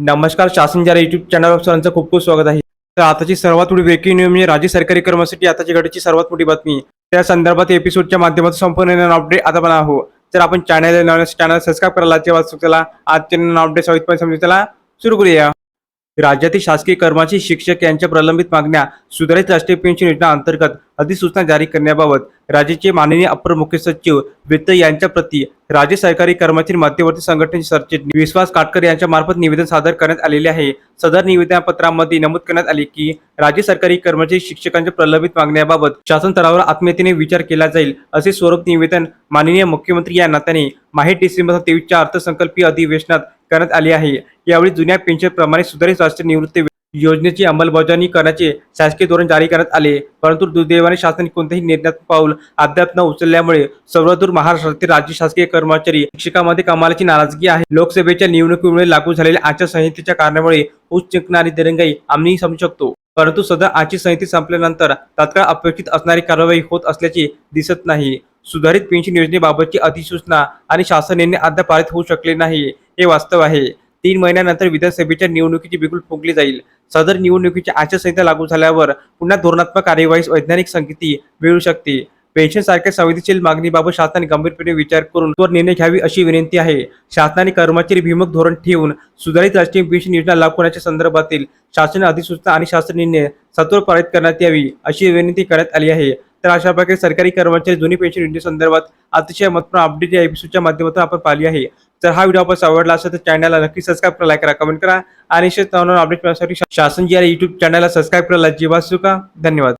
नमस्कार शासन ज्या युट्यूब चॅनलवर सरांचं खूप खूप स्वागत आहे. तर आताची सर्वात मोठी ब्रेकिंग न्यूज म्हणजे राज्य सरकारी कर्मचारी आताची घडीची सर्वात मोठी बातमी. त्या संदर्भात एपिसोडच्या माध्यमातून संपूर्ण अपडेट आता पण आहो. तर आपण चॅनल चॅनल सबस्क्राईब करायला तेव्हा त्याला आजच्या अपडेट सवितपणे समजू त्याला सुरू करूया. राज्यातील शासकीय कर्मचारी शिक्षक यांच्या प्रलंबित मागण्या सुधारित राष्ट्रीय पेन्शन योजना अंतर्गत अधिसूचना जारी करण्याबाबत राज्याचे माननीय अपर मुख्य सचिव वित्त यांच्या प्रती राज्य सरकारी कर्मचारी मध्यवर्ती संघटनेचे सरचिटणीस विश्वास काटकर यांच्या मार्फत निवेदन सादर करण्यात आलेले आहे. सदर निवेदनपत्रामध्ये नमूद करण्यात आले की राज्य सरकारी कर्मचारी शिक्षकांच्या प्रलंबित मागण्याबाबत शासन स्तरावर आत्मीयतेने विचार केला जाईल असे स्वरूप निवेदन माननीय मुख्यमंत्री या नात्याने माहीत डिसेंबर तेवीसच्या अर्थसंकल्पीय अधिवेशनात करण्यात आली आहे. यावेळी जुन्या पेन्शन प्रमाणे सुधारित राष्ट्रीय निवृत्ती योजनेची अंमलबजावणी करण्याचे शासकीय धोरण जारी करण्यात आले. परंतु दुर्दैवाने शासनाने कोणतेही निर्णयात्मक पाऊल अद्याप न उचलल्यामुळे सर्वदूर महाराष्ट्रातील राज्य शासकीय कर्मचारी शिक्षकांमध्ये कमालाची नाराजगी आहे. लोकसभेच्या निवडणुकीमुळे लागू झालेल्या आचारसंहितेच्या कारणामुळे उच्च जिंकणारी दिरंगाई आम्ही समजू शकतो. परंतु सदर आचारसंहिते संपल्यानंतर तात्काळ अपेक्षित असणारी कारवाई होत असल्याचे दिसत नाही. सुधारित पेन्शन योजनेबाबतची अधिसूचना आणि शासन निर्णय अद्याप पारित होऊ शकले नाही हे वास्तव आहे. तीन महिन्यानंतर विधानसभेच्या निवडणुकीची बिगुल फुंकली जाईल. सदर निवडणुकीची आचारसंहिता लागू झाल्यावर पुन्हा धोरणात्मक कार्यवाहीस वैज्ञानिक संगती मिळू शकते. पेन्शन सारख्या संवेदनशील मागणीबाबत शासनाने गंभीरपणे विचार करून त्वर निर्णय घ्यावी अशी विनंती आहे. शासनाने कर्मचारी भीमक धोरण ठेवून सुधारित राष्ट्रीय पेन्शन योजना लागू करण्याच्या संदर्भातील शासन अधिसूचना आणि शासन निर्णय सत्वर पारित करण्यात यावी अशी विनंती करण्यात आली आहे. तर अशा प्रकारे सरकारी कर्मचारी जुनी पेन्शन योजनेसंदर्भात अतिशय महत्त्वपूर्ण अपडेट या एपिसोडच्या माध्यमातून आपण पाहिली आहे. तर हा व्हिडिओ आपण आवडला असेल तर चॅनलला नक्की सबस्क्राईब करा लाईक करा कमेंट करा. आणि असेच अपडेट मिळण्यासाठी शासन जी युट्यूब चॅनलला सबस्क्राईब करायला जीवा का धन्यवाद.